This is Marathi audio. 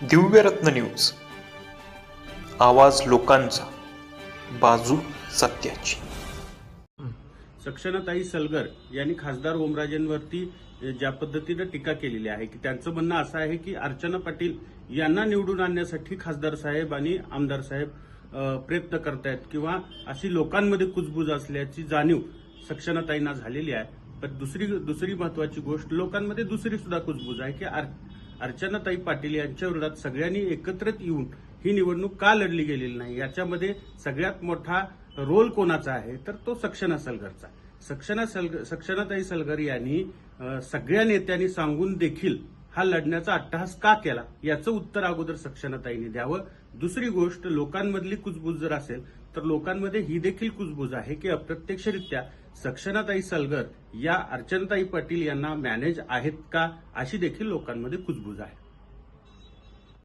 दिव्यरत्न न्यूज. आवाज लोकांचा बाजू सत्याची. सक्षनाताई सलगर यांनी खासदार ओमराजेंवरती ज्या पद्धतीनं टीका केलेली आहे की त्यांचं म्हणणं असं आहे की अर्चना पाटील यांना निवडून आणण्यासाठी खासदार साहेब आणि आमदार साहेब प्रयत्न करतायत किंवा अशी लोकांमध्ये कुजबूज असल्याची जाणीव सक्षनाताईंना झालेली आहे. पण दुसरी दुसरी महत्वाची गोष्ट लोकांमध्ये दुसरी सुद्धा कुजबूज आहे की अर्चनाताई पाटील यांच्या विरोधात सगळ्यांनी एकत्रित येऊन ही निवडणूक का लढली गेलेली नाही? याच्यामध्ये सगळ्यात मोठा रोल कोणाचा आहे? तर तो सक्षना सलगरचा. सक्षना सलग सक्षनाताई सलगर यांनी सगळ्या नेत्यांनी सांगून देखील हा लढण्याचा अट्टहास का केला? याचं उत्तर अगोदर सक्षमताईने द्यावं. दुसरी गोष्ट लोकांमधली कुजबूज जर असेल तर लोकांमध्ये ही देखील कुजबूज आहे की अप्रत्यक्षरित्या सक्षनाताई सलगर या अर्चनाताई पाटील यांना मॅनेज आहेत का अशी देखील लोकांमध्ये कुजबूज आहे.